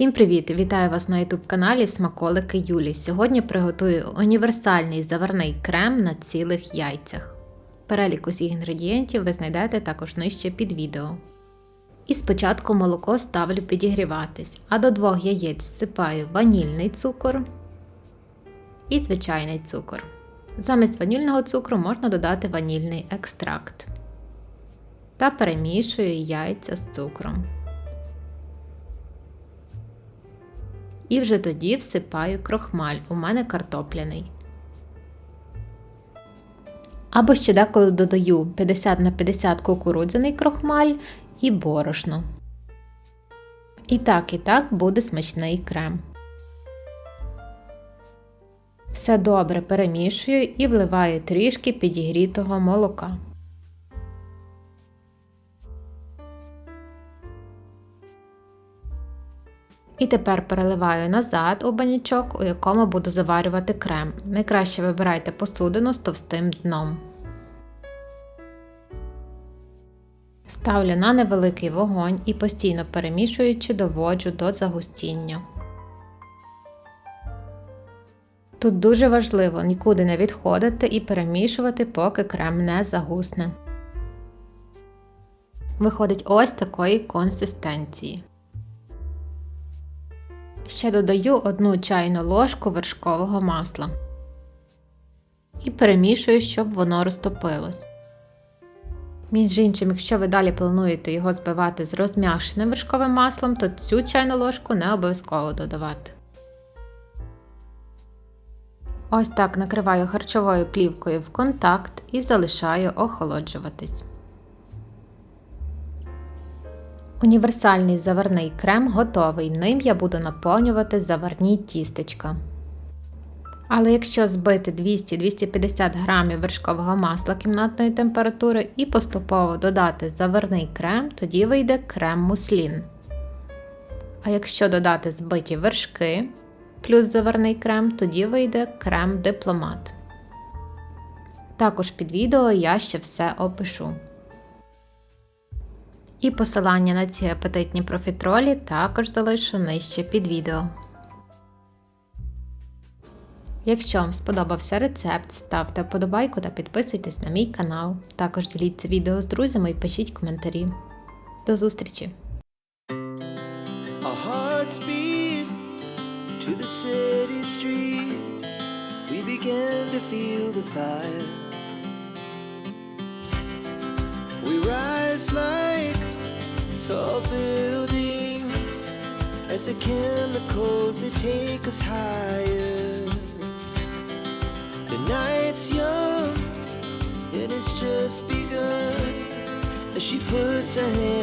Всім привіт! Вітаю вас на YouTube каналі Смаколики Юлі. Сьогодні приготую універсальний заварний крем на цілих яйцях. Перелік усіх інгредієнтів ви знайдете також нижче під відео. І спочатку молоко ставлю підігріватись, а до двох яєць всипаю ванільний цукор і звичайний цукор. Замість ванільного цукру можна додати ванільний екстракт. Та перемішую яйця з цукром. І вже тоді всипаю крохмаль, у мене картопляний. Або ще деколи додаю 50 на 50 кукурудзяний крохмаль і борошно. І так, і так буде смачний крем. Все добре перемішую і вливаю трішки підігрітого молока. І тепер переливаю назад у банячок, у якому буду заварювати крем. Найкраще вибирайте посудину з товстим дном. Ставлю на невеликий вогонь і постійно перемішуючи доводжу до загустіння. Тут дуже важливо нікуди не відходити і перемішувати, поки крем не загусне. Виходить ось такої консистенції. Ще додаю одну чайну ложку вершкового масла і перемішую, щоб воно розтопилось. Між іншим, якщо ви далі плануєте його збивати з розм'якшеним вершковим маслом, то цю чайну ложку не обов'язково додавати. Ось так накриваю харчовою плівкою в контакт і залишаю охолоджуватись. Універсальний заварний крем готовий. Ним я буду наповнювати заварні тістечка. Але якщо збити 200-250 г вершкового масла кімнатної температури і поступово додати заварний крем, тоді вийде крем муслін. А якщо додати збиті вершки плюс заварний крем, тоді вийде крем дипломат. Також під відео я ще все опишу. І посилання на ці апетитні профітролі також залишу нижче під відео. Якщо вам сподобався рецепт, ставте вподобайку та підписуйтесь на мій канал. Також діліться відео з друзями і пишіть коментарі. До зустрічі! We rise like tall buildings as the chemicals they take us higher. The night's young and it's just begun as she puts her hand.